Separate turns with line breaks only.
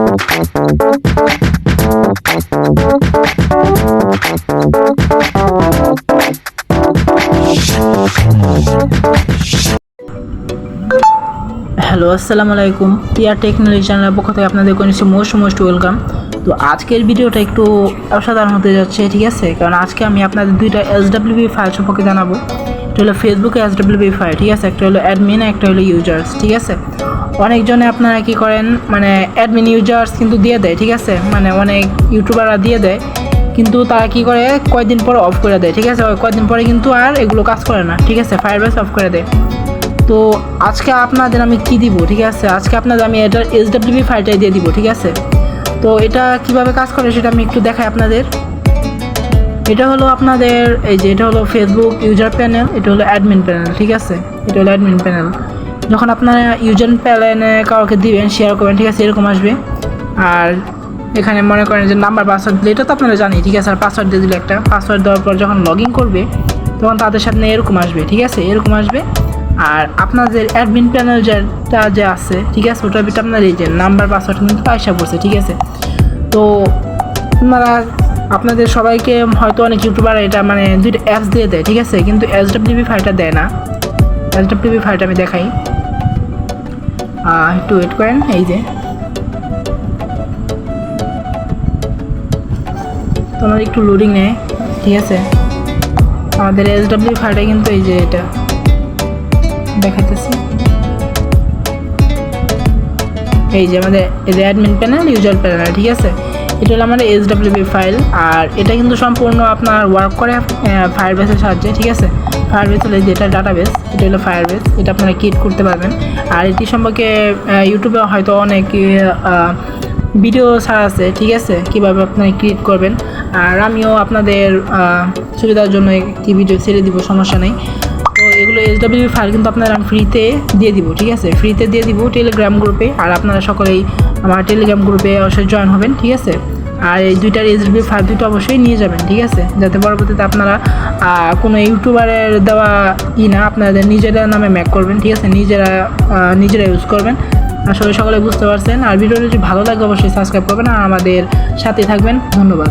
Hello, আসসালামু আলাইকুম। TR technology চ্যানেলের পক্ষ থেকে আপনাদের কনিষ্ঠ মোস্ট মোস্ট ওয়েলকাম। তো আজকের ভিডিওটা একটু অসাধারণ হতে যাচ্ছে, ঠিক আছে? কারণ আজকে আমি আপনাদের দুইটা এস ডাব্লিউবি ফাইল সম্পর্কে জানাব। একটা হলো ফেসবুকে এস ডাব্লিউবি ফাইল ঠিক আছে? একটা হলো অ্যাডমিন একটা হলো ইউজার্স ঠিক আছে? অনেকজনে আপনারা কি করেন মানে অ্যাডমিন ইউজার্স কিন্তু দিয়ে দেয়, ঠিক আছে? মানে অনেক ইউটিউবাররা দিয়ে দেয়, কিন্তু তারা কি করে? কয়েকদিন পরে অফ করে দেয়, ঠিক আছে? কয়েকদিন পরে কিন্তু আর এগুলো কাজ করে না, ঠিক আছে? ফায়ারবেস অফ করে দেয়। তো আজকে আপনাদের আমি কি দিব, ঠিক আছে? আজকে আপনাদের আমি এটার এস ডাব্লিউবি ফাইলটাই দিয়ে দিব, ঠিক আছে? তো এটা কীভাবে কাজ করে সেটা আমি একটু দেখাই আপনাদের। এটা হলো আপনাদের, এই যে এটা হলো ফেসবুক ইউজার প্যানেল এটা হলো অ্যাডমিন প্যানেল ঠিক আছে? এটা হলো অ্যাডমিন প্যানেল যখন আপনারা ইউজার প্যানেলে কাউকে দিবেন শেয়ার করবেন, ঠিক আছে, এরকম আসবে। আর এখানে মনে করেন যে নাম্বার পাসওয়ার্ড দিলে, এটা তো আপনারা জানি ঠিক আছে? আর পাসওয়ার্ড দিয়ে দিলে একটা পাসওয়ার্ড দেওয়ার পর যখন লগ ইন করবে, তখন তাদের সামনে এরকম আসবে, ঠিক আছে? এরকম আসবে। আর আপনাদের অ্যাডমিন প্যানেল যেটা যে আছে, ঠিক আছে? ওটার ভিতরে আপনার এই যে নাম্বার পাসওয়ার্ড কিন্তু পয়সা পড়ছে, ঠিক আছে? তো আপনারা আপনাদের সবাইকে হয়তো অনেক ইউটিউবার এটা মানে দুইটা অ্যাপস দিয়ে দেয়, ঠিক আছে? কিন্তু এস ডাব্লিউবি ফাইলটা দেয় না। এস ডাব্লিউবি ফাইলটা আমি দেখাই। একটু ওয়েট করেন, এই যে। তোমার একটু লোডিং নেয়, ঠিক আছে? আমাদের এস ডাব্লিউ ফাইলটা কিন্তু এই যে এটা। দেখাতেছি এই যে আমাদের এই যে অ্যাডমিন প্যানেল ইউজার প্যানেল ঠিক আছে? এটা হলো আমাদের এস ডাব্লিউবি ফাইল আর এটা কিন্তু সম্পূর্ণ আপনার ওয়ার্ক করে ফায়ারবেসের সাহায্যে, ঠিক আছে? ফায়ারবেস হলো যেটা ডাটাবেস এটা হলো ফায়ারবেস এটা আপনারা ক্রিয়েট করতে পারবেন। আর এটি সম্পর্কে ইউটিউবে হয়তো অনেক ভিডিও ছাড়া আছে, ঠিক আছে? কীভাবে আপনারা ক্রিয়েট করবেন। আর আমিও আপনাদের সুবিধার জন্য একটি ভিডিও ছেড়ে দিব, সমস্যা নেই। এগুলো এস ডাব্লিউ ফাইল কিন্তু আপনারা আমি ফ্রিতে দিয়ে দিব, ঠিক আছে? ফ্রিতে দিয়ে দিব টেলিগ্রাম গ্রুপে আর আপনারা সকলেই আমার টেলিগ্রাম গ্রুপে অবশ্যই জয়েন হবেন, ঠিক আছে? আর এই দুইটার এস ডাব্লিউ ফাইল দুটো অবশ্যই নিয়ে যাবেন, ঠিক আছে? যাতে পরবর্তীতে আপনারা কোনো ইউটিউবারের দেওয়া ই না, আপনাদের নিজেরা নামে ম্যাক করবেন, ঠিক আছে? নিজেরা নিজেরা ইউজ করবেন। আসলে সকলে বুঝতে পারছেন। আর ভিডিওটি যদি ভালো লাগে, অবশ্যই সাবস্ক্রাইব করবেন। আর আমাদের সাথে থাকবেন। ধন্যবাদ।